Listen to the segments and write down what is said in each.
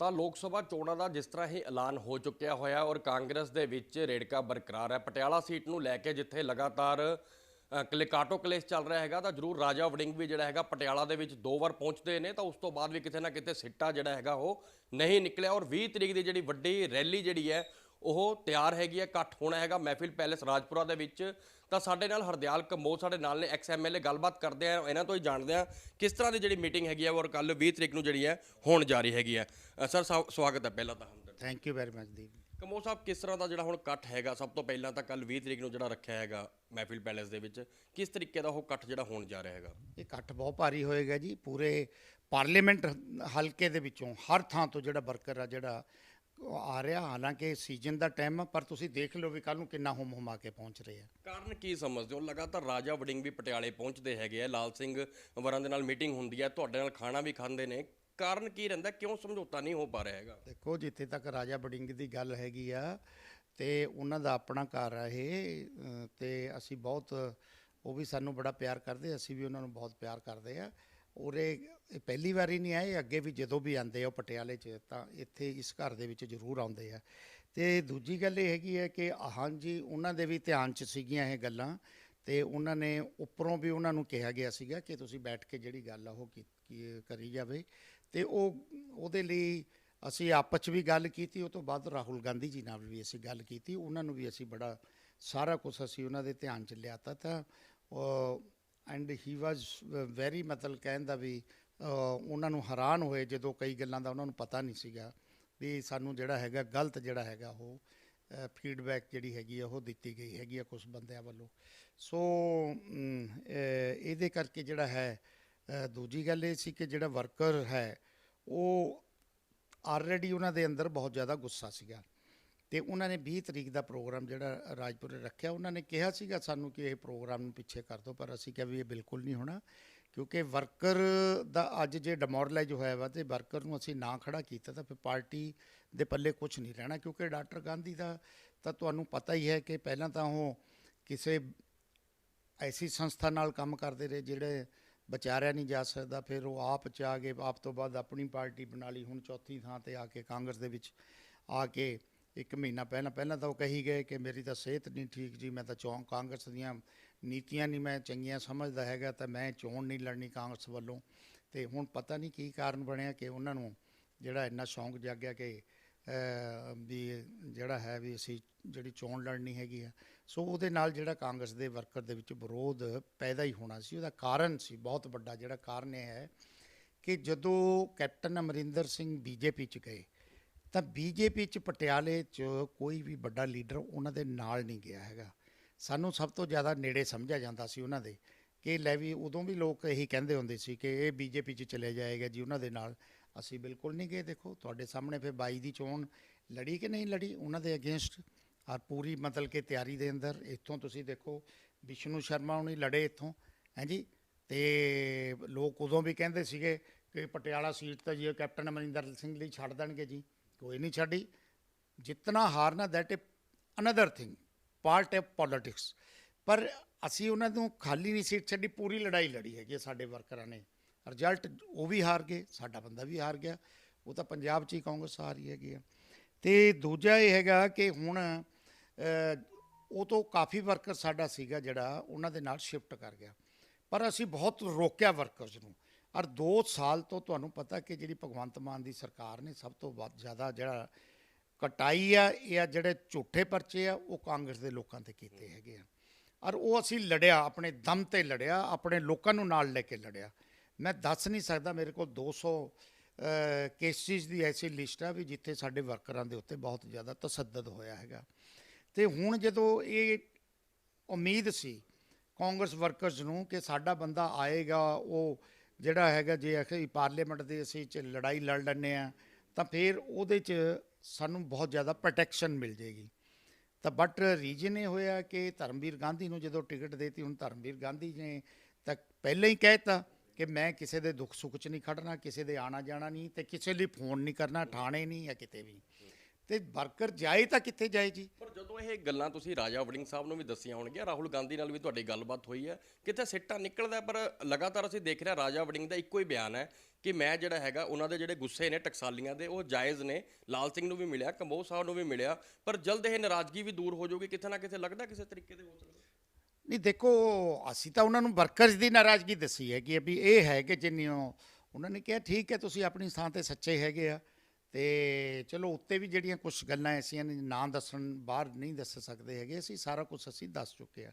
ਤਾਂ ਲੋਕ ਸਭਾ ਚੋਣਾਂ ਦਾ ਜਿਸ ਤਰ੍ਹਾਂ ਹੀ ਐਲਾਨ ਹੋ ਚੁੱਕਿਆ ਹੋਇਆ ਔਰ ਕਾਂਗਰਸ ਦੇ ਵਿੱਚ ਰੇੜਕਾ ਬਰਕਰਾਰ ਹੈ। ਪਟਿਆਲਾ ਸੀਟ ਨੂੰ ਲੈ ਕੇ ਜਿੱਥੇ ਲਗਾਤਾਰ ਅ, ਕਲਿਕਾਟੋ ਕਲੇਸ਼ ਚੱਲ ਰਿਹਾ ਹੈਗਾ ਤਾਂ ਜਰੂਰ ਰਾਜਾ ਵੜਿੰਗ ਵੀ ਜਿਹੜਾ ਹੈਗਾ ਪਟਿਆਲਾ ਦੇ ਵਿੱਚ ਦੋ ਵਾਰ ਪਹੁੰਚਦੇ ਨੇ ਤਾਂ ਉਸ ਤੋਂ ਬਾਅਦ ਵੀ ਕਿਤੇ ਨਾ ਕਿਤੇ ਸਿੱਟਾ ਜਿਹੜਾ ਹੈਗਾ ਉਹ ਨਹੀਂ ਨਿਕਲਿਆ ਔਰ 20 ਤਰੀਕ ਦੀ ਜਿਹੜੀ ਵੱਡੀ ਰੈਲੀ ਜਿਹੜੀ ਹੈ ਉਹ ਤਿਆਰ ਹੈਗੀ ਹੈ ਇਕੱਠ ਹੋਣਾ ਹੈਗਾ ਮਹਿਫਿਲ ਪੈਲੇਸ ਰਾਜਪੁਰਾ ਦੇ ਵਿੱਚ ਤਾਂ ਸਾਡੇ ਨਾਲ ਹਰਦਿਆਲ ਕੰਬੋਜ ਸਾਡੇ ਨਾਲ ਨੇ ਐਕਸ ਐਮਐਲਏ ਗੱਲਬਾਤ ਕਰਦੇ ਆ ਇਹਨਾਂ ਤੋਂ ਹੀ ਜਾਣਦੇ ਆ ਕਿਸ ਤਰ੍ਹਾਂ ਦੀ ਜਿਹੜੀ ਮੀਟਿੰਗ ਹੈਗੀ ਹੈ ਔਰ ਕੱਲ 20 ਤਰੀਕ ਨੂੰ ਜਿਹੜੀ ਹੈ ਹੋਣ ਜਾ ਰਹੀ ਹੈਗੀ ਹੈ ਸਰ ਸਵਾ- ਸਵਾਗਤ ਹੈ ਪਹਿਲਾਂ ਤਾਂ thank you very much Deep. Kamboj Sahib ਕਿਸ ਤਰ੍ਹਾਂ ਦਾ ਜਿਹੜਾ ਹੁਣ ਇਕੱਠ ਹੈਗਾ ਸਭ ਤੋਂ ਪਹਿਲਾਂ ਤਾਂ ਕੱਲ 20 ਤਰੀਕ ਨੂੰ ਜਿਹੜਾ ਰੱਖਿਆ ਹੈਗਾ ਮਹਿਫਿਲ ਪੈਲੇਸ ਦੇ ਵਿੱਚ ਕਿਸ ਤਰੀਕੇ ਦਾ ਉਹ ਇਕੱਠ ਜਿਹੜਾ ਹੋਣ ਜਾ ਰਿਹਾ ਹੈਗਾ? ਇਹ ਇਕੱਠ ਬਹੁਤ ਭਾਰੀ ਹੋਏਗਾ ਜੀ ਪੂਰੇ ਪਾਰਲੀਮੈਂਟ ਹਲਕੇ ਦੇ ਵਿੱਚੋਂ ਹਰ ਥਾਂ ਤੋਂ ਜਿਹੜਾ ਵਰਕਰ ਆ ਜਿਹੜਾ ਉਹ ਆ ਰਿਹਾ ਹਾਲਾਂਕਿ ਸੀਜ਼ਨ ਦਾ ਟਾਈਮ ਆ ਪਰ ਤੁਸੀਂ ਦੇਖ ਲਓ ਵੀ ਕੱਲ ਨੂੰ ਕਿੰਨਾ ਹੁਮ ਹੁਮਾ ਕੇ ਪਹੁੰਚ ਰਹੇ ਆ। ਕਾਰਨ ਕੀ ਸਮਝਦੇ ਹੋ? ਲਗਾਤਾਰ ਰਾਜਾ ਵੜਿੰਗ ਵੀ ਪਟਿਆਲੇ ਪਹੁੰਚਦੇ ਹੈਗੇ ਆ। ਲਾਲ ਸਿੰਘ ਵਰਾਂ ਦੇ ਨਾਲ ਮੀਟਿੰਗ ਹੁੰਦੀ ਹੈ ਤੁਹਾਡੇ ਨਾਲ ਖਾਣਾ ਵੀ ਖਾਂਦੇ ਨੇ। ਕਾਰਨ ਕੀ ਰਹਿੰਦਾ? ਕਿਉਂ ਸਮਝੌਤਾ ਨਹੀਂ ਹੋ ਪਾ ਰਿਹਾ ਹੈਗਾ? ਦੇਖੋ ਜਿੱਥੇ ਤੱਕ ਰਾਜਾ ਬਡਿੰਗ ਦੀ ਗੱਲ ਹੈਗੀ ਆ ਤੇ ਉਹਨਾਂ ਦਾ ਆਪਣਾ ਘਰ ਆ ਇਹ ਤੇ ਅਸੀਂ ਬਹੁਤ ਉਹ ਵੀ ਸਾਨੂੰ ਬੜਾ ਪਿਆਰ ਕਰਦੇ ਅਸੀਂ ਵੀ ਉਹਨਾਂ ਨੂੰ ਬਹੁਤ ਪਿਆਰ ਕਰਦੇ ਆ। ਉਰੇ ਇਹ ਪਹਿਲੀ ਵਾਰੀ ਨਹੀਂ ਆਏ, ਅੱਗੇ ਵੀ ਜਦੋਂ ਵੀ ਆਉਂਦੇ ਆ ਉਹ ਪਟਿਆਲੇ 'ਚ, ਤਾਂ ਇੱਥੇ ਇਸ ਘਰ ਦੇ ਵਿੱਚ ਜ਼ਰੂਰ ਆਉਂਦੇ ਆ। ਤੇ ਦੂਜੀ ਗੱਲ ਇਹ ਹੈਗੀ ਹੈ ਕਿ ਹਾਂਜੀ, ਉਹਨਾਂ ਦੇ ਵੀ ਧਿਆਨ 'ਚ ਸੀਗੀਆਂ ਇਹ ਗੱਲਾਂ, ਤੇ ਉਹਨਾਂ ਨੇ ਉੱਪਰੋਂ ਵੀ ਉਹਨਾਂ ਨੂੰ ਕਿਹਾ ਗਿਆ ਸੀਗਾ ਕਿ ਤੁਸੀਂ ਬੈਠ ਕੇ ਜਿਹੜੀ ਗੱਲ ਆ ਉਹ ਕੀ- ਕਰੀ ਜਾਵੇ। ਤੇ ਉਹ, ਉਹਦੇ ਲਈ ਅਸੀਂ ਆਪਸ 'ਚ ਵੀ ਗੱਲ ਕੀਤੀ, ਉਹ ਤੋਂ ਬਾਅਦ ਰਾਹੁਲ ਗਾਂਧੀ ਜੀ ਨਾਲ ਵੀ ਅਸੀਂ ਗੱਲ ਕੀਤੀ, ਉਹਨਾਂ ਨੂੰ ਵੀ ਅਸੀਂ ਬੜਾ ਸਾਰਾ ਕੁਝ ਅਸੀਂ ਉਹਨਾਂ ਦੇ ਧਿਆਨ 'ਚ ਲਿਆਤਾ ਤਾਂ ਐਂਡ ਹੀ ਵਾਸ ਵੈਰੀ ਮਤਲਬ ਕਹਿਣ ਦਾ ਵੀ ਉਹਨਾਂ ਨੂੰ ਹੈਰਾਨ ਹੋਏ ਜਦੋਂ ਕਈ ਗੱਲਾਂ ਦਾ ਉਹਨਾਂ ਨੂੰ ਪਤਾ ਨਹੀਂ ਸੀਗਾ ਵੀ ਸਾਨੂੰ ਜਿਹੜਾ ਹੈਗਾ, ਗਲਤ ਜਿਹੜਾ ਹੈਗਾ ਉਹ ਫੀਡਬੈਕ ਜਿਹੜੀ ਹੈਗੀ ਆ, ਉਹ ਦਿੱਤੀ ਗਈ ਹੈਗੀ ਆ ਕੁਝ ਬੰਦਿਆਂ ਵੱਲੋਂ। ਸੋ ਇਹਦੇ ਕਰਕੇ ਜਿਹੜਾ ਹੈ ਦੂਜੀ ਗੱਲ ਇਹ ਸੀ ਕਿ ਜਿਹੜਾ ਵਰਕਰ ਹੈ, ਉਹ ਆਲਰੇਡੀ ਉਹਨਾਂ ਦੇ ਅੰਦਰ ਬਹੁਤ ਜ਼ਿਆਦਾ ਗੁੱਸਾ ਸੀਗਾ। ਤੇ ਉਹਨਾਂ ਨੇ 20 ਤਰੀਕ ਦਾ ਪ੍ਰੋਗਰਾਮ ਜਿਹੜਾ ਰਾਜਪੁਰੇ ਰੱਖਿਆ। ਉਹਨਾਂ ਨੇ ਕਿਹਾ ਸੀਗਾ ਸਾਨੂੰ ਕਿ ਇਹ ਪ੍ਰੋਗਰਾਮ ਨੂੰ ਪਿੱਛੇ ਕਰ ਦਿਓ, ਪਰ ਅਸੀਂ ਕਿਹਾ ਵੀ ਇਹ ਬਿਲਕੁਲ ਨਹੀਂ ਹੋਣਾ, ਕਿਉਂਕਿ ਵਰਕਰ ਦਾ ਅੱਜ ਜੇ ਡਿਮੋਰਲਾਈਜ਼ ਹੋਇਆ ਵਾ ਤੇ ਵਰਕਰ ਨੂੰ ਅਸੀਂ ਨਾ ਖੜਾ ਕੀਤਾ ਤਾਂ ਫਿਰ ਪਾਰਟੀ ਦੇ ਪੱਲੇ ਕੁਝ ਨਹੀਂ ਰਹਿਣਾ, ਕਿਉਂਕਿ ਡਾਕਟਰ ਗਾਂਧੀ ਦਾ ਤਾਂ ਤੁਹਾਨੂੰ ਪਤਾ ਹੀ ਹੈ ਕਿ ਪਹਿਲਾਂ ਤਾਂ ਉਹ ਕਿਸੇ ਐਸੀ ਸੰਸਥਾ ਨਾਲ ਕੰਮ ਕਰਦੇ ਰਹੇ ਜਿਹੜੇ ਵਿਚਾਰਿਆ ਨਹੀਂ ਜਾ ਸਕਦਾ, ਫਿਰ ਉਹ ਆਪ ਚ ਆ ਗਏ, ਆਪ ਤੋਂ ਬਾਅਦ ਆਪਣੀ ਪਾਰਟੀ ਬਣਾ ਲਈ, ਹੁਣ ਚੌਥੀ ਥਾਂ ਤੇ ਆ ਕੇ ਕਾਂਗਰਸ ਦੇ ਵਿੱਚ ਆ ਕੇ ਇੱਕ ਮਹੀਨਾ ਪਹਿਲਾਂ ਪਹਿਲਾਂ ਤਾਂ ਉਹ ਕਹੀ ਗਏ ਕਿ ਮੇਰੀ ਤਾਂ ਸਿਹਤ ਨਹੀਂ ਠੀਕ ਜੀ, ਮੈਂ ਤਾਂ ਚੋਣ ਕਾਂਗਰਸ ਦੀਆਂ ਨੀਤੀਆਂ ਨਹੀਂ ਮੈਂ ਚੰਗੀਆਂ ਸਮਝਦਾ ਹੈਗਾ ਤਾਂ ਮੈਂ ਚੋਣ ਨਹੀਂ ਲੜਨੀ ਕਾਂਗਰਸ ਵੱਲੋਂ। ਤੇ ਹੁਣ ਪਤਾ ਨਹੀਂ ਕੀ ਕਾਰਨ ਬਣਿਆ ਕਿ ਉਹਨਾਂ ਨੂੰ ਜਿਹੜਾ ਇੰਨਾ ਸ਼ੌਂਕ ਜਾਗਿਆ ਕਿ ਵੀ ਜਿਹੜਾ ਹੈ ਵੀ ਅਸੀਂ ਜਿਹੜੀ ਚੋਣ ਲੜਨੀ ਹੈਗੀ ਆ। ਸੋ ਉਹਦੇ ਨਾਲ ਜਿਹੜਾ ਕਾਂਗਰਸ ਦੇ ਵਰਕਰ ਦੇ ਵਿੱਚ ਵਿਰੋਧ ਪੈਦਾ ਹੀ ਹੋਣਾ ਸੀ, ਉਹਦਾ ਕਾਰਨ ਸੀ, ਬਹੁਤ ਵੱਡਾ ਜਿਹੜਾ ਕਾਰਨ ਇਹ ਹੈ ਕਿ ਜਦੋਂ ਕੈਪਟਨ ਅਮਰਿੰਦਰ ਸਿੰਘ ਬੀਜੇਪੀ ਚ ਗਏ ਤਾਂ ਬੀਜੇਪੀ ਚ ਪਟਿਆਲੇ ਚ ਕੋਈ ਵੀ ਵੱਡਾ ਲੀਡਰ ਉਹਨਾਂ ਦੇ ਨਾਲ ਨਹੀਂ ਗਿਆ ਹੈਗਾ। ਸਾਨੂੰ ਸਭ ਤੋਂ ਜ਼ਿਆਦਾ ਨੇੜੇ ਸਮਝਿਆ ਜਾਂਦਾ ਸੀ ਉਹਨਾਂ ਦੇ ਕਿ ਲੈ ਵੀ ਉਦੋਂ ਵੀ ਲੋਕ ਇਹੀ ਕਹਿੰਦੇ ਹੁੰਦੇ ਸੀ ਕਿ ਇਹ ਬੀਜੇਪੀ ਚ ਚਲੇ ਜਾਏਗਾ ਜੀ ਉਹਨਾਂ ਦੇ ਨਾਲ। ਅਸੀਂ ਬਿਲਕੁਲ ਨਹੀਂ ਗਏ। ਦੇਖੋ, ਤੁਹਾਡੇ ਸਾਹਮਣੇ ਫਿਰ 22 ਦੀ ਚੋਣ ਲੜੀ ਕਿ ਨਹੀਂ ਲੜੀ? ਉਹਨਾਂ ਦੇ ਅਗੇਂਸਟ ਔਰ ਪੂਰੀ ਮਤਲਬ ਕਿ ਤਿਆਰੀ ਦੇ ਅੰਦਰ। ਇੱਥੋਂ ਤੁਸੀਂ ਦੇਖੋ, ਵਿਸ਼ਨੂੰ ਸ਼ਰਮਾ ਹੁਣੀ ਲੜੇ ਇੱਥੋਂ ਹਾਂਜੀ ਤੇ ਲੋਕ ਉਦੋਂ ਵੀ ਕਹਿੰਦੇ ਸੀਗੇ ਕਿ ਪਟਿਆਲਾ ਸੀਟ ਤਾਂ ਜੀ ਕੈਪਟਨ ਅਮਰਿੰਦਰ ਸਿੰਘ ਲਈ ਛੱਡ ਦੇਣਗੇ ਜੀ। ਕੋਈ ਨਹੀਂ ਛੱਡੀ। ਜਿੱਤਣਾ ਹਾਰਨਾ that a another thing part of politics ਪਰ ਅਸੀਂ ਉਹਨਾਂ ਨੂੰ ਖਾਲੀ ਨਹੀਂ ਸੀਟ ਛੱਡੀ, ਪੂਰੀ ਲੜਾਈ ਲੜੀ ਹੈਗੀ ਹੈ ਸਾਡੇ ਵਰਕਰਾਂ ਨੇ। ਰਿਜ਼ਲਟ ਉਹ ਵੀ ਹਾਰ ਗਏ, ਸਾਡਾ ਬੰਦਾ ਵੀ ਹਾਰ ਗਿਆ। ਉਹ ਤਾਂ ਪੰਜਾਬ 'ਚ ਹੀ ਕਾਂਗਰਸ ਆ ਰਹੀ ਹੈਗੀ ਆ। ਤੇ ਦੂਜਾ ਇਹ ਹੈਗਾ ਕਿ ਹੁਣ ਉਹ ਤੋਂ ਕਾਫੀ ਵਰਕਰ ਸਾਡਾ ਸੀਗਾ ਜਿਹੜਾ, ਉਹਨਾਂ ਦੇ ਨਾਲ ਸ਼ਿਫਟ ਕਰ ਗਿਆ। ਪਰ ਅਸੀਂ ਬਹੁਤ ਰੋਕਿਆ ਵਰਕਰਸ ਨੂੰ। ਔਰ 2 ਸਾਲ ਤੋਂ ਤੁਹਾਨੂੰ ਪਤਾ ਕਿ ਜਿਹੜੀ ਭਗਵੰਤ ਮਾਨ ਦੀ ਸਰਕਾਰ ਨੇ ਸਭ ਤੋਂ ਵੱਧ ਜ਼ਿਆਦਾ ਜਿਹੜਾ ਕਟਾਈ ਆ, ਇਹ ਜਿਹੜੇ ਝੂਠੇ ਪਰਚੇ ਆ, ਉਹ ਕਾਂਗਰਸ ਦੇ ਲੋਕਾਂ ਤੇ ਕੀਤੇ ਹੈਗੇ ਆ। ਔਰ ਉਹ ਅਸੀਂ ਲੜਿਆ, ਆਪਣੇ ਦਮ ਤੇ ਲੜਿਆ, ਆਪਣੇ ਲੋਕਾਂ ਨੂੰ ਨਾਲ ਲੈ ਕੇ ਲੜਿਆ। ਮੈਂ ਦੱਸ ਨਹੀਂ ਸਕਦਾ, ਮੇਰੇ ਕੋਲ 200 ਕੇਸਿਸ ਦੀ ਐਸੀ ਲਿਸਟ ਆ ਵੀ ਜਿੱਥੇ ਸਾਡੇ ਵਰਕਰਾਂ ਦੇ ਉੱਤੇ ਬਹੁਤ ਜ਼ਿਆਦਾ ਤਸੱਦਦ ਹੋਇਆ ਹੈਗਾ। ਤੇ ਹੁਣ ਜਦੋਂ ਇਹ ਉਮੀਦ ਸੀ ਕਾਂਗਰਸ ਵਰਕਰਸ ਨੂੰ ਕਿ ਸਾਡਾ ਬੰਦਾ ਆਏਗਾ, ਉਹ ਜਿਹੜਾ ਹੈਗਾ ਜੇ ਅਸੀਂ ਪਾਰਲੀਮੈਂਟ ਦੇ ਅਸੀਂ ਚ ਲੜਾਈ ਲੜ ਲੈਂਦੇ ਆ ਤਾਂ ਫਿਰ ਉਹਦੇ ਚ ਸਾਨੂੰ ਬਹੁਤ ਜ਼ਿਆਦਾ ਪ੍ਰੋਟੈਕਸ਼ਨ ਮਿਲ ਜੇਗੀ ਤਾਂ ਬਟ ਰੀਜਨ ਇਹ ਹੋਇਆ ਕਿ ਧਰਮਵੀਰ ਗਾਂਧੀ ਨੂੰ ਜਦੋਂ ਟਿਕਟ ਦੇਤੀ, ਹੁਣ ਧਰਮਵੀਰ ਗਾਂਧੀ ਨੇ ਤਾਂ ਪਹਿਲਾਂ ਹੀ ਕਹਿਤਾ ਕਿ ਮੈਂ ਕਿਸੇ ਦੇ ਦੁੱਖ ਸੁੱਖ 'ਚ ਨਹੀਂ ਖੜਨਾ, ਕਿਸੇ ਦੇ ਆਣਾ ਜਾਣਾ ਨਹੀਂ ਤੇ ਕਿਸੇ ਲਈ ਫੋਨ ਨਹੀਂ ਕਰਨਾ ਠਾਣੇ ਨਹੀਂ ਜਾਂ ਕਿਤੇ ਵੀ। ਤੇ ਵਰਕਰ ਜਾਏ ਤਾਂ ਕਿੱਥੇ ਜਾਏ ਜੀ? ਪਰ ਜਦੋਂ ਇਹ ਗੱਲਾਂ ਤੁਸੀਂ ਰਾਜਾ ਵੜਿੰਗ ਸਾਹਿਬ ਨੂੰ ਵੀ ਦੱਸੀਆਂ ਹੋਣਗੀਆਂ ਰਾਹੁਲ ਗਾਂਧੀ ਨਾਲ ਵੀ ਤੁਹਾਡੀ ਗੱਲਬਾਤ ਹੋਈ ਹੈ ਕਿਤੇ ਸਿੱਟਾ ਨਿਕਲਦਾ ਪਰ ਲਗਾਤਾਰ ਅਸੀਂ ਦੇਖ ਰਹੇ ਹਾਂ ਰਾਜਾ ਵੜਿੰਗ ਦਾ ਇੱਕੋ ਹੀ ਬਿਆਨ ਹੈ ਕਿ ਮੈਂ ਜਿਹੜਾ ਹੈਗਾ ਉਹਨਾਂ ਦੇ ਜਿਹੜੇ ਗੁੱਸੇ ਨੇ ਟਕਸਾਲੀਆਂ ਦੇ ਉਹ ਜਾਇਜ਼ ਨੇ ਲਾਲ ਸਿੰਘ ਨੂੰ ਵੀ ਮਿਲਿਆ ਕੰਬੋਜ ਸਾਹਿਬ ਨੂੰ ਵੀ ਮਿਲਿਆ ਪਰ ਜਲਦ ਇਹ ਨਾਰਾਜ਼ਗੀ ਵੀ ਦੂਰ ਹੋ ਜਾਊਗੀ ਕਿਤੇ ਨਾ ਕਿਤੇ ਲੱਗਦਾ ਕਿਸੇ ਤਰੀਕੇ ਦੇ ਹੋ ਸਕਦਾ? ਨਹੀਂ ਦੇਖੋ ਅਸੀਂ ਤਾਂ ਉਹਨਾਂ ਨੂੰ ਵਰਕਰਸ ਦੀ ਨਾਰਾਜ਼ਗੀ ਦੱਸੀ ਹੈ ਕਿ ਵੀ ਇਹ ਹੈ ਕਿ ਜਿੰਨੀਓ ਉਹਨਾਂ ਨੇ ਕਿਹਾ ਠੀਕ ਹੈ ਤੁਸੀਂ ਆਪਣੀ ਥਾਂ ਤੇ ਸੱਚੇ ਹੈਗੇ ਆ। ਤੇ ਚਲੋ ਉੱਤੇ ਵੀ ਜਿਹੜੀਆਂ ਕੁਝ ਗੱਲਾਂ ਐਸੀਆਂ ਨੇ, ਨਾਂ ਦੱਸਣ, ਬਾਹਰ ਨਹੀਂ ਦੱਸ ਸਕਦੇ ਹੈਗੇ, ਅਸੀਂ ਸਾਰਾ ਕੁਝ ਅਸੀਂ ਦੱਸ ਚੁੱਕੇ ਆ।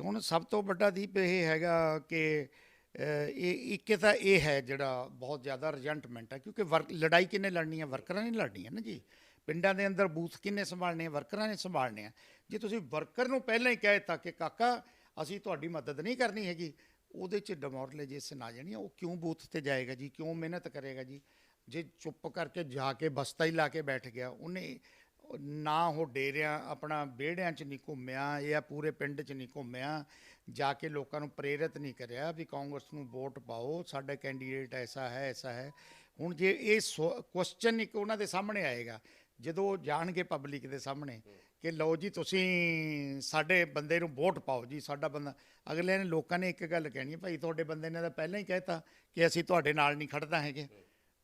ਹੁਣ ਸਭ ਤੋਂ ਵੱਡਾ ਦੀਪ ਇਹ ਹੈਗਾ ਕਿ ਇਹ ਇੱਕ ਤਾਂ ਇਹ ਹੈ ਜਿਹੜਾ ਬਹੁਤ ਜ਼ਿਆਦਾ ਰਿਜੈਂਟਮੈਂਟ ਹੈ ਕਿਉਂਕਿ ਵਰਕ ਲੜਾਈ ਕਿੰਨੇ ਲੜਨੀ ਹੈ ਵਰਕਰਾਂ ਨੇ ਲੜਨੀ ਹੈ ਨਾ ਜੀ। ਪਿੰਡਾਂ ਦੇ ਅੰਦਰ ਬੂਥ ਕਿੰਨੇ ਸੰਭਾਲਣੇ ਆ? ਵਰਕਰਾਂ ਨੇ ਸੰਭਾਲਣੇ ਆ। ਜੇ ਤੁਸੀਂ ਵਰਕਰ ਨੂੰ ਪਹਿਲਾਂ ਹੀ ਕਹਿ ਤਾ ਕਿ ਕਾਕਾ, ਅਸੀਂ ਤੁਹਾਡੀ ਮਦਦ ਨਹੀਂ ਕਰਨੀ ਹੈਗੀ, ਉਹਦੇ ਚ ਡਿਮੋਰਲਾਈਜੇਸ਼ਨ ਆ ਜਾਣੀ ਆ। ਉਹ ਕਿਉਂ ਬੂਥ ਤੇ ਜਾਏਗਾ ਜੀ? ਕਿਉਂ ਮਿਹਨਤ ਕਰੇਗਾ ਜੀ? ਜੇ ਚੁੱਪ ਕਰਕੇ ਜਾ ਕੇ ਬਸਤਾ ਹੀ ਲਾ ਕੇ ਬੈਠ ਗਿਆ, ਉਹਨੇ ਨਾ ਉਹ ਡੇਰਿਆਂ, ਆਪਣਾ ਵਿਹੜਿਆਂ 'ਚ ਨਹੀਂ ਘੁੰਮਿਆ, ਜਾਂ ਪੂਰੇ ਪਿੰਡ 'ਚ ਨਹੀਂ ਘੁੰਮਿਆ, ਜਾ ਕੇ ਲੋਕਾਂ ਨੂੰ ਪ੍ਰੇਰਿਤ ਨਹੀਂ ਕਰਿਆ ਵੀ ਕਾਂਗਰਸ ਨੂੰ ਵੋਟ ਪਾਓ, ਸਾਡਾ ਕੈਂਡੀਡੇਟ ਐਸਾ ਹੈ ਐਸਾ ਹੈ। ਹੁਣ ਜੇ ਇਹ ਕੁਐਸਚਨ ਇੱਕ ਉਹਨਾਂ ਦੇ ਸਾਹਮਣੇ ਆਏਗਾ, ਜਦੋਂ ਉਹ ਜਾਣਗੇ ਪਬਲਿਕ ਦੇ ਸਾਹਮਣੇ ਕਿ ਲਓ ਜੀ ਤੁਸੀਂ ਸਾਡੇ ਬੰਦੇ ਨੂੰ ਵੋਟ ਪਾਓ ਜੀ, ਸਾਡਾ ਬੰਦਾ, ਅਗਲੇ ਨੇ ਲੋਕਾਂ ਨੇ ਇੱਕ ਗੱਲ ਕਹਿਣੀ ਹੈ, ਭਾਈ ਤੁਹਾਡੇ ਬੰਦੇ ਨੇ ਤਾਂ ਪਹਿਲਾਂ ਹੀ ਕਹਿਤਾ ਕਿ ਅਸੀਂ ਤੁਹਾਡੇ ਨਾਲ ਨਹੀਂ ਖੜਦਾ ਹੈਗੇ।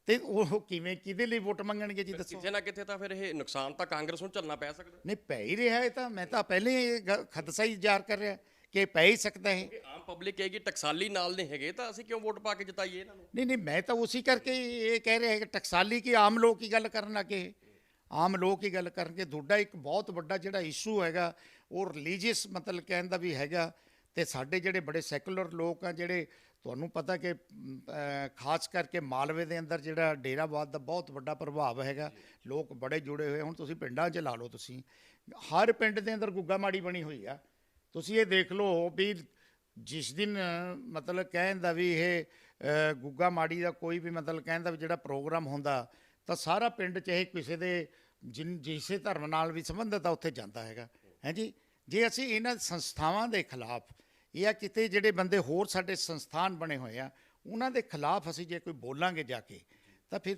ਤੇ ਉਹ ਕਿਵੇਂ ਕਿਹਦੇ ਲਈ ਵੋਟ ਮੰਗਣਗੇ ਜੀ ਦੱਸੋ? ਕਿਤੇ ਨਾ ਕਿਤੇ ਤਾਂ ਫਿਰ ਇਹ ਨੁਕਸਾਨ ਤਾਂ ਕਾਂਗਰਸ ਨੂੰ ਝੱਲਣਾ ਪੈ ਸਕਦਾ? ਨਹੀਂ ਪੈ ਹੀ ਰਿਹਾ ਇਹ ਤਾਂ। ਮੈਂ ਤਾਂ ਪਹਿਲੇ ਖਦਸ਼ਾ ਹੀ ਜ਼ਾਹਰ ਕਰ ਰਿਹਾ ਕਿ ਪੈ ਹੀ ਸਕਦਾ ਹੈ ਆਮ ਪਬਲਿਕ ਕਹੇਗੀ ਟਕਸਾਲੀ ਨਾਲ ਨਹੀਂ ਹੈਗੇ ਤਾਂ ਅਸੀਂ ਕਿਉਂ ਵੋਟ ਪਾ ਕੇ ਜਿਤਾਈਏ ਇਹਨਾਂ ਨੂੰ? ਨਹੀਂ ਨਹੀਂ ਮੈਂ ਤਾਂ ਉਸੇ ਕਰਕੇ ਇਹ ਕਹਿ ਰਿਹਾ ਕਿ ਟਕਸਾਲੀ ਕੀ ਆਮ ਲੋਕ ਹੀ ਗੱਲ ਕਰਨ ਲੱਗੇ ਆਮ ਲੋਕ ਹੀ ਗੱਲ ਕਰਨਗੇ। ਤੁਹਾਡਾ ਇੱਕ ਬਹੁਤ ਵੱਡਾ ਜਿਹੜਾ ਇਸ਼ੂ ਹੈਗਾ ਉਹ ਰਿਲੀਜੀਅਸ ਮਤਲਬ ਕਹਿਣ ਦਾ ਵੀ ਹੈਗਾ ਤੇ ਸਾਡੇ ਜਿਹੜੇ ਬੜੇ ਸੈਕੂਲਰ ਲੋਕ ਆ, ਜਿਹੜੇ ਤੁਹਾਨੂੰ ਪਤਾ ਕਿ ਖਾਸ ਕਰਕੇ ਮਾਲਵੇ ਦੇ ਅੰਦਰ ਜਿਹੜਾ ਡੇਰਾਵਾਦ ਦਾ ਬਹੁਤ ਵੱਡਾ ਪ੍ਰਭਾਵ ਹੈਗਾ, ਲੋਕ ਬੜੇ ਜੁੜੇ ਹੋਏ ਹੁਣ ਤੁਸੀਂ ਪਿੰਡਾਂ 'ਚ ਲਾ ਲਓ ਤੁਸੀਂ। ਹਰ ਪਿੰਡ ਦੇ ਅੰਦਰ ਗੁੱਗਾ ਮਾੜੀ ਬਣੀ ਹੋਈ ਆ। ਤੁਸੀਂ ਇਹ ਦੇਖ ਲਓ ਵੀ ਜਿਸ ਦਿਨ, ਮਤਲਬ ਕਹਿਣ ਦਾ ਵੀ ਇਹ ਗੁੱਗਾ ਮਾੜੀ ਦਾ ਕੋਈ ਵੀ ਮਤਲਬ ਕਹਿਣ ਦਾ ਵੀ ਜਿਹੜਾ ਪ੍ਰੋਗਰਾਮ ਹੁੰਦਾ, ਤਾਂ ਸਾਰਾ ਪਿੰਡ ਚਾਹੇ ਕਿਸੇ ਦੇ ਜਿਨ, ਜਿਸੇ ਧਰਮ ਨਾਲ ਵੀ ਸੰਬੰਧਿਤ ਆ, ਉੱਥੇ ਜਾਂਦਾ ਹੈਗਾ। ਹੈ ਜੀ? ਜੇ ਅਸੀਂ ਇਹਨਾਂ ਸੰਸਥਾਵਾਂ ਦੇ ਖਿਲਾਫ ਜਾਂ ਕਿਤੇ ਜਿਹੜੇ ਬੰਦੇ ਹੋਰ ਸਾਡੇ ਸੰਸਥਾਨ ਬਣੇ ਹੋਏ ਆ ਉਹਨਾਂ ਦੇ ਖਿਲਾਫ ਅਸੀਂ ਜੇ ਕੋਈ ਬੋਲਾਂਗੇ ਜਾ ਕੇ ਤਾਂ ਫਿਰ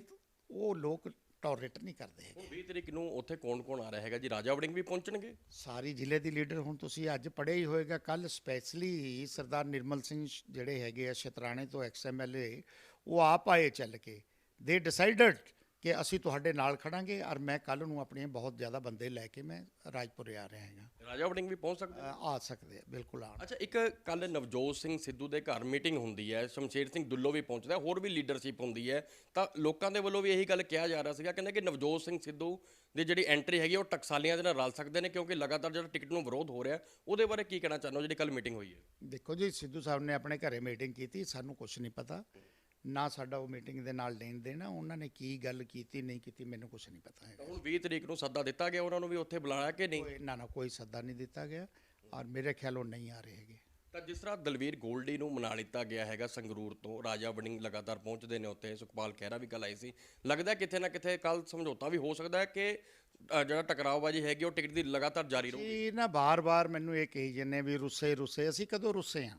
ਉਹ ਲੋਕ ਟੋਲਰੇਟ ਨਹੀਂ ਕਰਦੇ ਹੈਗੇ। ਹੁਣ 20 ਤਰੀਕ ਨੂੰ ਉੱਥੇ ਕੌਣ-ਕੌਣ ਆ ਰਿਹਾ ਹੈਗਾ? ਜੀ ਰਾਜਾ ਵੜਿੰਗ ਵੀ ਪਹੁੰਚਣਗੇ? ਸਾਰੀ ਜ਼ਿਲ੍ਹੇ ਦੀ ਲੀਡਰ ਹੁਣ ਤੁਸੀਂ ਅੱਜ ਪੜ੍ਹਿਆ ਹੀ ਹੋਏਗਾ ਕੱਲ ਸਪੈਸ਼ਲੀ ਸਰਦਾਰ ਨਿਰਮਲ ਸਿੰਘ ਜਿਹੜੇ ਹੈਗੇ ਆ ਸ਼ਤਰਾਣੇ ਤੋਂ ਐਕਸ ਐਮਐਲਏ ਉਹ ਆਪ ਆਏ ਚੱਲ ਕੇ ਦੇ ਡਿਸਾਈਡਡ ਕਿ ਅਸੀਂ ਤੁਹਾਡੇ ਨਾਲ ਖੜਾਂਗੇ ਔਰ ਮੈਂ ਕੱਲ ਨੂੰ ਆਪਣੇ ਬਹੁਤ ਜ਼ਿਆਦਾ ਬੰਦੇ ਲੈ ਕੇ ਮੈਂ ਰਾਜਪੁਰੇ ਆ ਰਿਹਾ ਹੈਗਾ। ਰਾਜਾ ਵੜਿੰਗ ਵੀ ਪਹੁੰਚ ਸਕਦੇ ਆ ਸਕਦੇ ਆ ਬਿਲਕੁਲ ਆਣ ਅੱਛਾ ਇੱਕ ਕੱਲ ਨਵਜੋਤ ਸਿੰਘ ਸਿੱਧੂ ਦੇ ਘਰ ਮੀਟਿੰਗ ਹੁੰਦੀ ਹੈ ਸ਼ਮਸ਼ੇਰ ਸਿੰਘ ਦੁੱਲੋ ਵੀ ਪਹੁੰਚਦਾ ਹੈ, ਹੋਰ ਵੀ ਲੀਡਰਸ਼ਿਪ ਹੁੰਦੀ ਹੈ। ਤਾਂ ਲੋਕਾਂ ਦੇ ਵੱਲੋਂ ਵੀ ਇਹੀ ਗੱਲ ਕਿਹਾ ਜਾ ਰਿਹਾ ਸੀਗਾ ਕਹਿੰਦੇ ਕਿ ਨਵਜੋਤ ਸਿੰਘ ਸਿੱਧੂ ਦੀ ਜਿਹੜੀ ਐਂਟਰੀ ਹੈਗੀ ਉਹ ਟਕਸਾਲੀਆਂ ਦੇ ਨਾਲ ਰਲ ਸਕਦੇ ਨੇ ਕਿਉਂਕਿ ਲਗਾਤਾਰ ਜਿਹੜਾ ਟਿਕਟ ਨੂੰ ਵਿਰੋਧ ਹੋ ਰਿਹਾ ਉਹਦੇ ਬਾਰੇ ਕੀ ਕਹਿਣਾ ਚਾਹੁੰਦੇ ਹੋ ਜਿਹੜੀ ਕੱਲ ਮੀਟਿੰਗ ਹੋਈ ਹੈ? ਦੇਖੋ ਜੀ ਸਿੱਧੂ ਸਾਹਿਬ ਨੇ ਆਪਣੇ ਘਰੇ ਮੀਟਿੰਗ ਕੀਤੀ ਸਾਨੂੰ ਕੁਝ ਨਹੀਂ ਪਤਾ। ਨਾ ਸਾਡਾ ਉਹ ਮੀਟਿੰਗ ਦੇ ਨਾਲ ਲੈਣ ਦੇਣਾ ਉਹਨਾਂ ਨੇ ਕੀ ਗੱਲ ਕੀਤੀ ਨਹੀਂ ਕੀਤੀ ਮੈਨੂੰ ਕੁਝ ਨਹੀਂ ਪਤਾ ਹੈਗਾ। ਤਾਂ ਹੁਣ 20 ਤਰੀਕ ਨੂੰ ਸੱਦਾ ਦਿੱਤਾ ਗਿਆ ਉਹਨਾਂ ਨੂੰ ਵੀ ਉੱਥੇ ਬੁਲਾਇਆ ਕਿ ਨਹੀਂ? ਨਾ ਨਾ ਕੋਈ ਸੱਦਾ ਨਹੀਂ ਦਿੱਤਾ ਗਿਆ ਔਰ ਮੇਰੇ ਖਿਆਲ ਉਹ ਨਹੀਂ ਆ ਰਹੇ ਹੈਗੇ। ਤਾਂ ਜਿਸ ਤਰ੍ਹਾਂ ਦਲਵੀਰ ਗੋਲਡੀ ਨੂੰ ਮਨਾ ਲਿੱਤਾ ਗਿਆ ਹੈਗਾ ਸੰਗਰੂਰ ਤੋਂ ਰਾਜਾ ਵੜਿੰਗ ਲਗਾਤਾਰ ਪਹੁੰਚਦੇ ਨੇ ਉੱਥੇ ਸੁਖਪਾਲ ਖਹਿਰਾ ਵੀ ਕੱਲ ਆਈ ਸੀ। ਲੱਗਦਾ ਹੈ ਕਿਤੇ ਨਾ ਕਿਤੇ ਕੱਲ ਸਮਝੌਤਾ ਵੀ ਹੋ ਸਕਦਾ ਹੈ ਕਿ ਜਿਹੜਾ ਟਕਰਾਓਬਾਜੀ ਹੈਗੀ ਉਹ ਟਿਕਟ ਦੀ ਲਗਾਤਾਰ ਜਾਰੀ ਰਹੂ ਇਹ ਨਾ ਬਾਰ-ਬਾਰ ਮੈਨੂੰ ਇਹ ਕਹੀ ਜੰਨੇ ਵੀ ਰੁੱਸੇ ਰੁੱਸੇ ਅਸੀਂ ਕਦੋਂ ਰੁੱਸੇ ਆ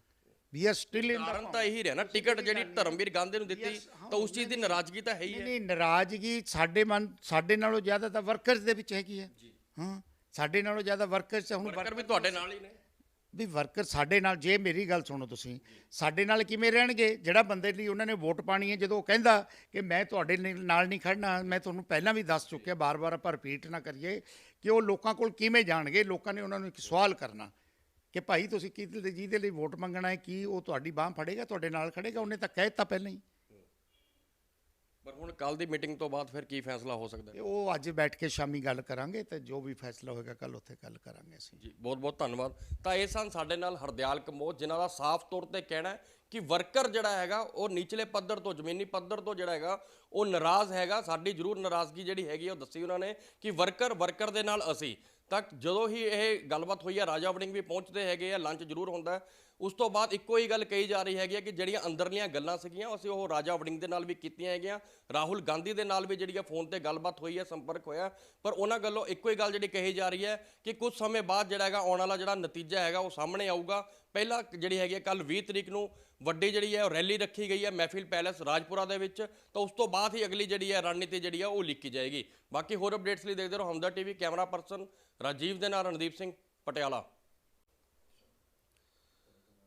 ਵੀ ਆਰ ਸਟਿਲ ਇਨ ਕਾਰਨ ਤਾਂ ਇਹੀ ਰਿਹਾ ਨਾ ਟਿਕਟ ਜਿਹੜੀ ਧਰਮਵੀਰ ਗਾਂਧੀ ਨੂੰ ਦਿੱਤੀ ਤਾਂ ਉਸ ਚੀਜ਼ ਦੀ ਨਾਰਾਜ਼ਗੀ ਤਾਂ ਹੈ ਹੀ ਹੈ। ਨਹੀਂ ਨਾਰਾਜ਼ਗੀ ਸਾਡੇ ਮਨ ਸਾਡੇ ਨਾਲੋਂ ਜ਼ਿਆਦਾ ਤਾਂ ਵਰਕਰਸ ਦੇ ਵਿੱਚ ਹੈਗੀ ਹੈ। ਹਾਂ ਸਾਡੇ ਨਾਲੋਂ ਜ਼ਿਆਦਾ ਵਰਕਰਸ ਹੁਣ ਵਰਕਰ ਵੀ ਤੁਹਾਡੇ ਨਾਲ ਹੀ ਨੇ। ਵੀ ਵਰਕਰ ਸਾਡੇ ਨਾਲ ਜੇ ਮੇਰੀ ਗੱਲ ਸੁਣੋ ਤੁਸੀਂ ਸਾਡੇ ਨਾਲ ਕਿਵੇਂ ਰਹਿਣਗੇ? ਜਿਹੜਾ ਬੰਦੇ ਲਈ ਉਹਨਾਂ ਨੇ ਵੋਟ ਪਾਣੀ ਹੈ ਜਦੋਂ ਉਹ ਕਹਿੰਦਾ ਕਿ ਮੈਂ ਤੁਹਾਡੇ ਨਾਲ ਨਹੀਂ ਖੜਨਾ ਮੈਂ ਤੁਹਾਨੂੰ ਪਹਿਲਾਂ ਵੀ ਦੱਸ ਚੁੱਕਿਆ ਬਾਰ-ਬਾਰ ਆਪਾਂ ਰਿਪੀਟ ਨਾ ਕਰੀਏ ਕਿ ਉਹ ਲੋਕਾਂ ਕੋਲ ਕਿਵੇਂ ਜਾਣਗੇ? ਲੋਕਾਂ ਨੇ ਉਹਨਾਂ ਨੂੰ ਇੱਕ ਸਵਾਲ ਕਰਨਾ। ਕਿ ਭਾਈ ਤੁਸੀਂ ਲਈ ਜਿਹਦੇ ਲਈ ਵੋਟ ਮੰਗਣਾ ਹੈ ਕੀ ਉਹ ਤੁਹਾਡੀ ਬਾਹ ਫੜੇਗਾ ਤੁਹਾਡੇ ਨਾਲ ਖੜੇਗਾ ਉਹਨੇ ਤਾਂ ਕਹਿ ਦਿੱਤਾ ਪਹਿਲਾਂ ਹੀ। ਪਰ ਹੁਣ ਕੱਲ ਦੀ ਮੀਟਿੰਗ ਤੋਂ ਬਾਅਦ ਫਿਰ ਕੀ ਫੈਸਲਾ ਹੋ ਸਕਦਾ? ਹੈ ਉਹ ਅੱਜ ਬੈਠ ਕੇ ਸ਼ਾਮੀ ਗੱਲ ਕਰਾਂਗੇ ਤੇ ਜੋ ਵੀ ਫੈਸਲਾ ਹੋਏਗਾ ਕੱਲ ਉੱਥੇ ਗੱਲ ਕਰਾਂਗੇ ਅਸੀਂ। ਜੀ ਬਹੁਤ ਬਹੁਤ ਧੰਨਵਾਦ। ਤਾਂ ਇਹ ਸਨ ਸਾਡੇ ਨਾਲ ਹਰਦਿਆਲ ਕੰਬੋਜ ਜਿਨ੍ਹਾਂ ਦਾ ਸਾਫ਼ ਤੌਰ ਤੇ ਕਹਿਣਾ ਕਿ ਵਰਕਰ ਜਿਹੜਾ ਹੈਗਾ ਉਹ ਨਿਚਲੇ ਪੱਧਰ ਤੋਂ ਜ਼ਮੀਨੀ ਪੱਧਰ ਤੋਂ ਜਿਹੜਾ ਹੈਗਾ ਉਹ ਨਾਰਾਜ਼ ਹੈਗਾ। ਸਾਡੀ ਜ਼ਰੂਰ ਨਾਰਾਜ਼ਗੀ ਜਿਹੜੀ ਹੈਗੀ ਉਹ ਦੱਸੀ ਉਹਨਾਂ ਨੇ ਕਿ ਵਰਕਰ ਵਰਕਰ ਦੇ ਨਾਲ ਅਸੀਂ। ਤਾਂ ਜਦੋਂ ਹੀ ਇਹ ਗੱਲਬਾਤ ਹੋਈ ਹੈ ਰਾਜਾ ਵੜਿੰਗ ਵੀ ਪਹੁੰਚਦੇ ਹੈਗੇ ਆ, ਲੰਚ ਜ਼ਰੂਰ ਹੁੰਦਾ ਉਸ ਤੋਂ ਬਾਅਦ ਇੱਕੋ ਹੀ ਗੱਲ ਕਹੀ ਜਾ ਰਹੀ ਹੈਗੀ ਹੈ ਕਿ ਜਿਹੜੀਆਂ ਅੰਦਰਲੀਆਂ ਗੱਲਾਂ ਸੀਗੀਆਂ, ਅਸੀਂ ਉਹ ਰਾਜਾ ਵੜਿੰਗ ਦੇ ਨਾਲ ਵੀ ਕੀਤੀਆਂ ਹੈਗੀਆਂ, ਰਾਹੁਲ ਗਾਂਧੀ ਦੇ ਨਾਲ ਵੀ ਜਿਹੜੀ ਹੈ ਫੋਨ ਤੇ ਗੱਲਬਾਤ ਹੋਈ ਹੈ ਸੰਪਰਕ ਹੋਇਆ, ਪਰ ਉਹਨਾਂ ਗੱਲੋਂ ਇੱਕੋ ਹੀ ਗੱਲ ਜਿਹੜੀ ਕਹੀ ਜਾ ਰਹੀ ਹੈ ਕਿ ਕੁਝ ਸਮੇਂ ਬਾਅਦ ਜਿਹੜਾ ਹੈਗਾ ਆਉਣ ਵਾਲਾ ਜਿਹੜਾ ਨਤੀਜਾ ਹੈਗਾ ਉਹ ਸਾਹਮਣੇ ਆਊਗਾ। ਪਹਿਲਾਂ ਜਿਹੜੀ ਹੈਗੀ ਹੈ ਕੱਲ 20 ਤਰੀਕ ਨੂੰ ਵੱਡੀ ਜਿਹੜੀ ਹੈ ਉਹ ਰੈਲੀ ਰੱਖੀ ਗਈ ਹੈ ਮਹਿਫਿਲ ਪੈਲੇਸ ਰਾਜਪੁਰਾ ਦੇ ਵਿੱਚ, ਤਾਂ ਉਸ ਤੋਂ ਬਾਅਦ ਹੀ ਅਗਲੀ ਜਿਹੜੀ ਹੈ ਰਣਨੀਤੀ ਜਿਹੜੀ ਹੈ ਉਹ ਲਿਖੀ ਜਾਏਗੀ। ਬਾਕੀ ਹੋਰ ਅਪਡੇਟਸ ਲਈ ਦੇਖਦੇ ਰਹੋ Hamdard TV, camera person Rajiv ਦੇ ਨਾਲ ਰਣਦੀਪ ਸਿੰਘ, ਪਟਿਆਲਾ।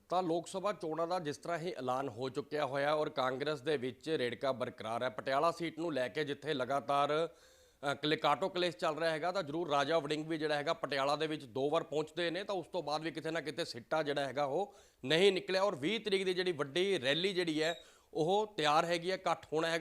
ਤਾਂ ਲੋਕ ਸਭਾ ਚੋਣਾਂ ਦਾ ਜਿਸ ਤਰ੍ਹਾਂ ਹੀ ਐਲਾਨ ਹੋ ਚੁੱਕਿਆ ਹੋਇਆ ਔਰ ਕਾਂਗਰਸ ਦੇ ਵਿੱਚ ਰੇੜਕਾ ਬਰਕਰਾਰ ਹੈ। ਪਟਿਆਲਾ ਸੀਟ ਨੂੰ ਲੈ ਕੇ ਜਿੱਥੇ ਲਗਾਤਾਰ ਅ, ਕਲਿਕਾਟੋ ਕਲੇਸ਼ ਚੱਲ ਰਿਹਾ ਹੈਗਾ ਤਾਂ ਜਰੂਰ ਰਾਜਾ ਵੜਿੰਗ ਵੀ ਜਿਹੜਾ ਹੈਗਾ ਪਟਿਆਲਾ ਦੇ ਵਿੱਚ ਦੋ ਵਾਰ ਪਹੁੰਚਦੇ ਨੇ ਤਾਂ ਉਸ ਤੋਂ ਬਾਅਦ ਵੀ ਕਿਤੇ ਨਾ ਕਿਤੇ ਸਿੱਟਾ ਜਿਹੜਾ ਹੈਗਾ ਉਹ ਨਹੀਂ ਨਿਕਲਿਆ ਔਰ 20 ਤਰੀਕ ਦੀ ਜਿਹੜੀ ਵੱਡੀ ਰੈਲੀ ਜਿਹੜੀ ਹੈ ਉਹ ਤਿਆਰ ਹੈਗੀ ਹੈ ਇਕੱਠ ਹੋਣਾ ਹੈਗਾ।